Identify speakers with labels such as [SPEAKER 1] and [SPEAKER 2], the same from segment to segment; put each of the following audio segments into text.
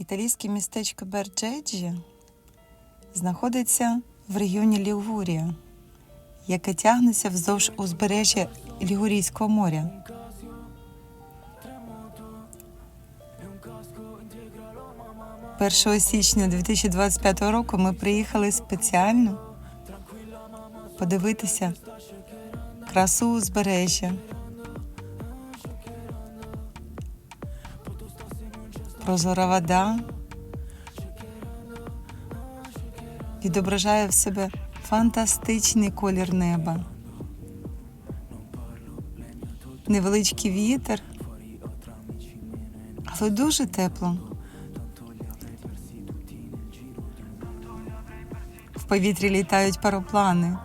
[SPEAKER 1] Італійське містечко Берджеджі знаходиться в регіоні Лігурія, яке тягнеться вздовж узбережжя Лігурійського моря. Першого січня 2025 року ми приїхали спеціально подивитися красу узбережжя. Прозора вода відображає в себе фантастичний колір неба. Невеличкий вітер, але дуже тепло. В повітрі літають пароплани.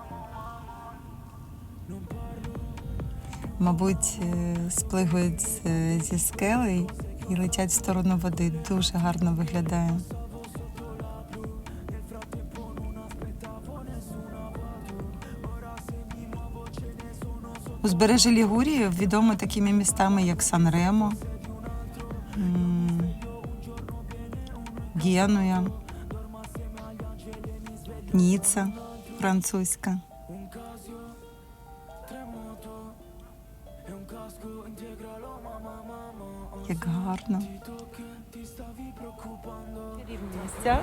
[SPEAKER 1] Мабуть, е, сплигують зі скелей і летять в сторону води. Дуже гарно виглядає. Узбережжя Лігурії відомо такими містами, як Сан-Ремо, Генуя, Ніца французька.
[SPEAKER 2] Місця.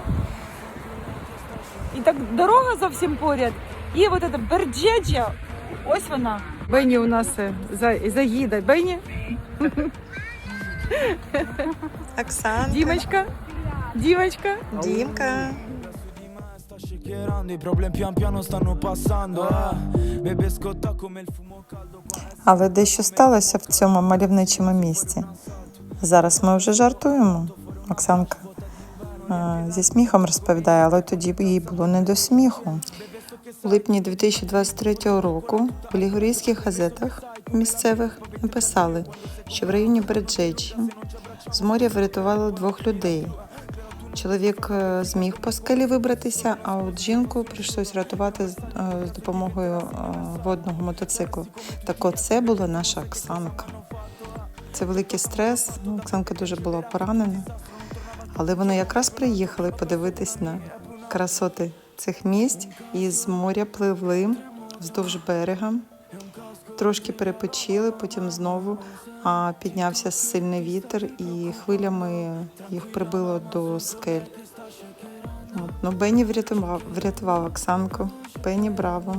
[SPEAKER 2] І так дорога зовсім поряд. І от це Берджеджа, ось вона. Бені у нас е, за, заїде. Бені,
[SPEAKER 1] Оксана.
[SPEAKER 2] Дімочка, Дімочка.
[SPEAKER 1] Дімка. Але дещо сталося в цьому мальовничому місті. Зараз ми вже жартуємо. Оксанка зі сміхом розповідає, але тоді їй було не до сміху. У липні 2023 року у лігурійських газетах місцевих написали, що в районі Береджеджі з моря врятували двох людей. Чоловік е, зміг по скелі вибратися, а от жінку прийшлось рятувати з, е, допомогою е, водного мотоциклу. Так от це була наша Оксанка. Це великий стрес. Оксанка дуже була поранена. Але вони якраз приїхали подивитись на красоти цих місць і з моря пливли вздовж берега. Трошки перепочили, потім знову а, піднявся сильний вітер і хвилями їх прибило до скель. От. Ну, Бенні врятував, врятував Оксанку. Бенні браво.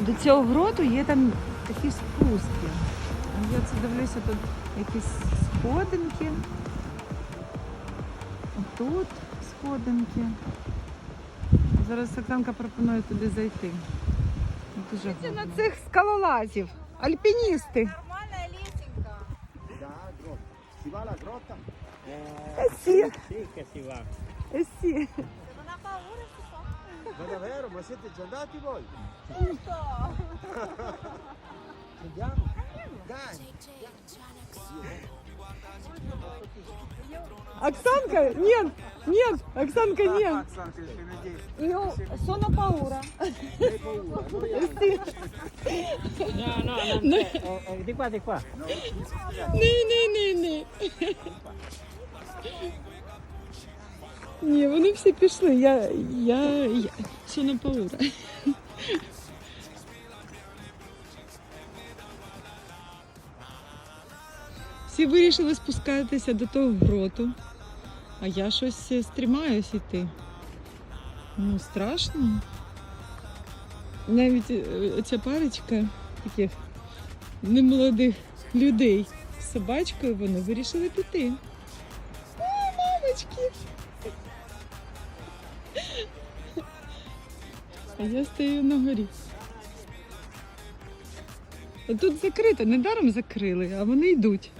[SPEAKER 2] До цього гроту є там такі спуски. Я це дивлюся, тут якісь сходинки. Тут сходинки. Зараз Оксанка пропонує туди зайти. Дуже Це на цих скалолазів. Альпіністи. Eh sì.
[SPEAKER 3] Non ha paura si fa.
[SPEAKER 4] Ma davvero? Ma siete già andati voi?
[SPEAKER 3] Tutto.
[SPEAKER 4] Andiamo? Dai!
[SPEAKER 2] Оксанка, нет, нет, Оксанка, нет.
[SPEAKER 4] Оксанка,
[SPEAKER 5] qua, di qua.
[SPEAKER 2] Ні, ні, ні, ні. Ні, вони всі пішли. Я, я, я. Соно Паура. Всі вирішили спускатися до того гроту, а я щось е, стрімаюсь іти. Ну, страшно. Навіть е, ця парочка таких немолодих людей з собачкою вони вирішили піти. О, мамочки! А я стою на горі. Тут закрито, недаром закрили, а вони йдуть.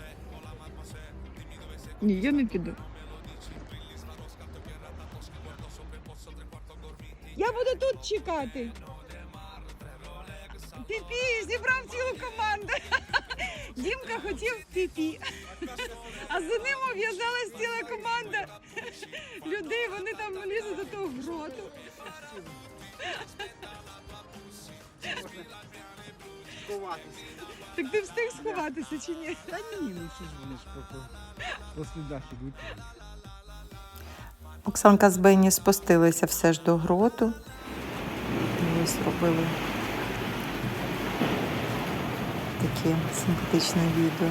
[SPEAKER 2] Ні, я не піду. Я буду тут чекати. Піпі, зібрав цілу команду. Дімка хотів піпі. А за ним об'язалась ціла команда людей. Вони там лізуть до того гроту.
[SPEAKER 4] Сховатися.
[SPEAKER 2] Так ти встиг сховатися чи ні?
[SPEAKER 4] Та ні, ну що ж вони ж по, по, по слідах ідуть.
[SPEAKER 1] Оксанка з Бенні спустилися все ж до гроту. І ось робили таке симпатичне відео.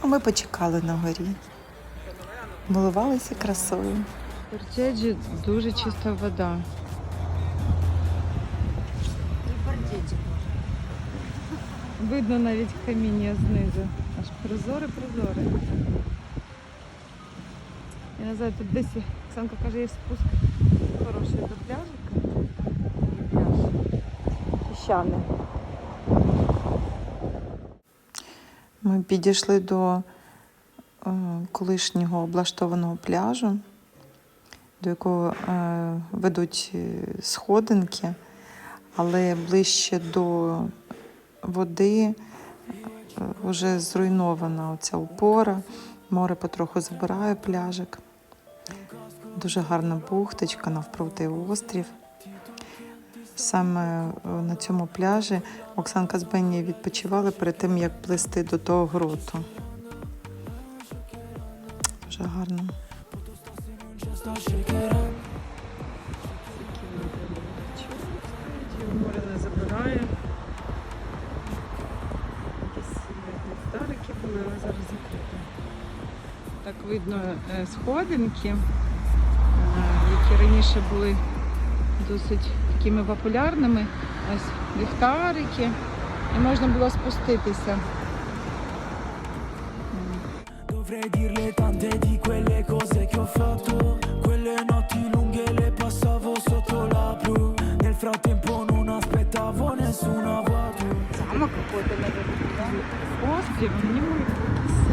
[SPEAKER 1] А ми почекали на горі. Милувалися красою.
[SPEAKER 2] В Берджеджі дуже чиста вода. Видно навіть каміння знизу. Аж прозоре-прозоре. Я не знаю, тут десь Оксанка каже, є спуск хороший до пляжика. Пляж. Піщаний.
[SPEAKER 1] Ми підійшли до е, колишнього облаштованого пляжу, до якого е, ведуть е, сходинки, але ближче до води е, вже зруйнована оця опора. Море потроху забирає пляжик. Дуже гарна бухточка, навпроти острів. Саме е, на цьому пляжі Оксанка з Бенні відпочивали перед тим, як плисти до того гроту. Дуже гарно.
[SPEAKER 2] Видно е, сходинки, е, які раніше були досить такими популярними. Ось ліхтарики. І можна було спуститися.
[SPEAKER 6] Dovrei dirle tante di quelle cose che ho fatto Quelle notti lunghe le passavo sotto la blu Nel frattempo non aspettavo nessuna vuoto
[SPEAKER 2] Замок какой-то, наверное, Острів, в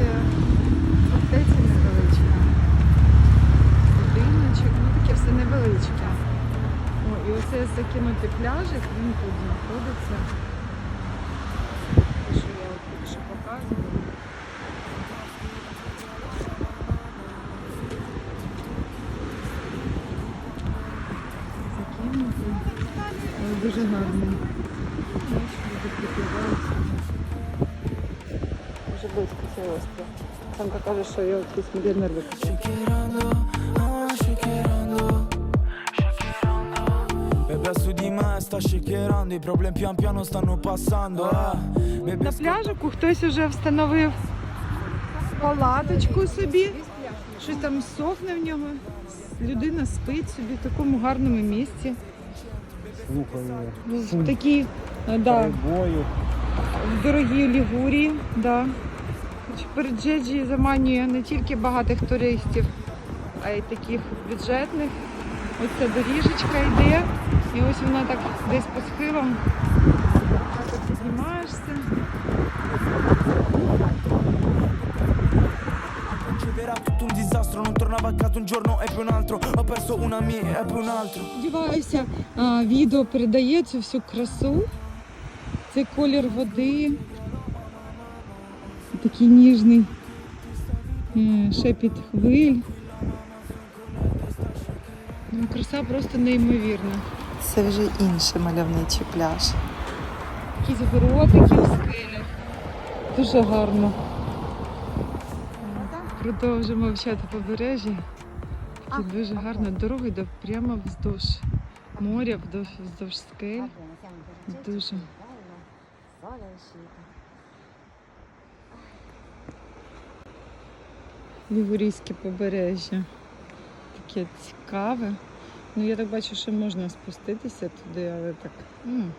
[SPEAKER 2] все невеличке. О, і оце закинутий пляжик, він тут знаходиться. Те, що я от тільки що показувала. Дуже гарний. Дуже близько цей острів. Самка каже, що я якийсь мільйонер викупив.
[SPEAKER 6] Me sta shakerando I problemi pian piano stanno passando. Bebe
[SPEAKER 2] На пляжику хтось вже встановив палаточку собі. Щось там сохне в нього. Людина спить собі в такому гарному місці.
[SPEAKER 4] Слухаю.
[SPEAKER 2] В такій, е, да, в дорогій Лігурії. Да. Переджеджі заманює не тільки багатих туристів, а й таких бюджетних. Ось ця доріжечка йде, і ось вона так десь по схилам. Так піднімаєшся. Сподіваюся, відео передає цю всю красу. Цей колір води. Такий ніжний шепіт хвиль. Ну, краса просто неймовірна.
[SPEAKER 1] Це вже інший мальовничий пляж.
[SPEAKER 2] Якісь гротики в скелях. Дуже гарно. Продовжимо вивчати побережжя. Такі дуже гарно. Дороги йде прямо вздовж моря, вздовж, вздовж скель. Дуже. Лігурійське побережжя. Таке цікаве. Ну, я так бачу, що можна спуститися туди, але так. Ну,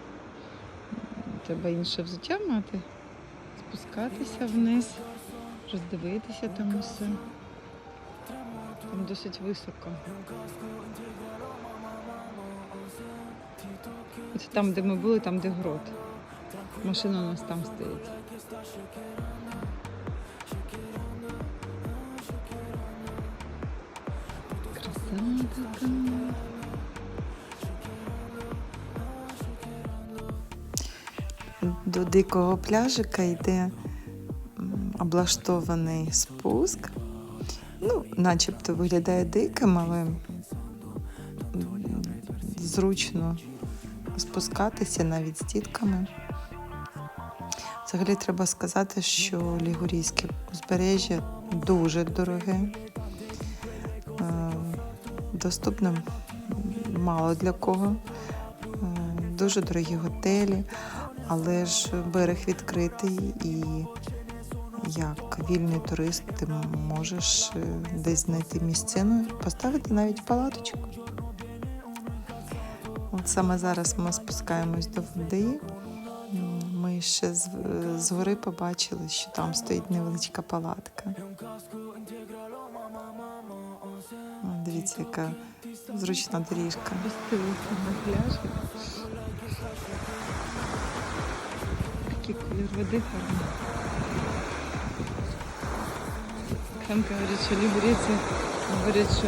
[SPEAKER 2] треба інше взуття мати. Спускатися вниз, роздивитися там усе. Там досить високо. От там, де ми були, там, де грот. Машина у нас там стоїть.
[SPEAKER 1] До дикого пляжика йде облаштований спуск. Ну, начебто виглядає диким, але зручно спускатися навіть з дітками. Взагалі треба сказати, що Лігурійське узбережжя дуже дороге, доступне мало для кого. Е, Дуже дорогі готелі, але ж берег відкритий і як вільний турист ти можеш е, десь знайти місцину, поставити навіть палаточку. От саме зараз ми спускаємось до води. Ми ще з, з гори побачили, що там стоїть невеличка палатка. Дивіться, яка зручна доріжка.
[SPEAKER 2] Такий колір води гарний. Там говорить, що лігурійці говорять, що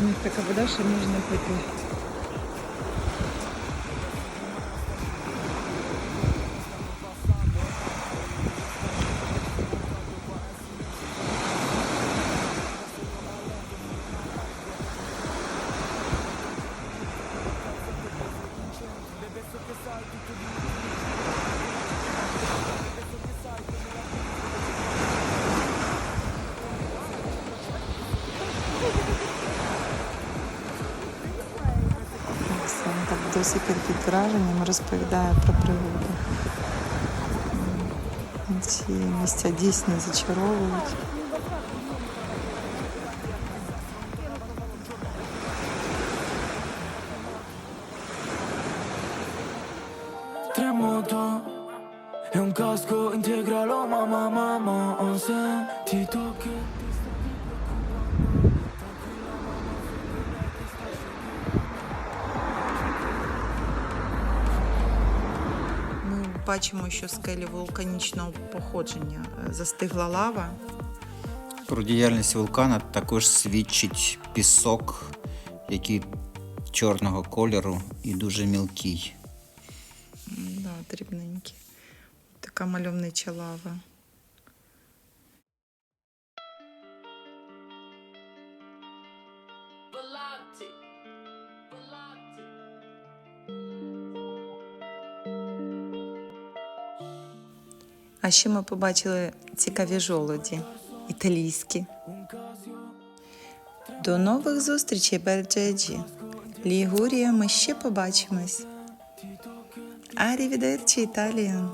[SPEAKER 2] у них така вода, що можна пити.
[SPEAKER 1] Досить під враженням розповідає про пригоди. Ці місця дійсно зачаровують.
[SPEAKER 6] È un oh mamma mamma Ho sentito che
[SPEAKER 1] бачимо, що скелі вулканічного походження е, застигла лава.
[SPEAKER 7] Про діяльність вулкана також свідчить пісок, який чорного кольору і дуже мілкий.
[SPEAKER 1] Да, дрібненький. Така мальовнича лава. А ще ми побачили цікаві жолоді, італійські. До нових зустрічей, Берджеджі. Лігурія, ми ще побачимось. Арівідерчі, Італія.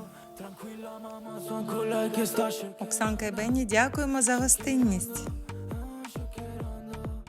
[SPEAKER 1] Оксанка і Бенні, дякуємо за гостинність.